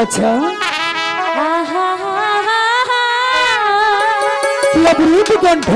আচ্ছা। আহা কি অপরূপ কণ্ঠ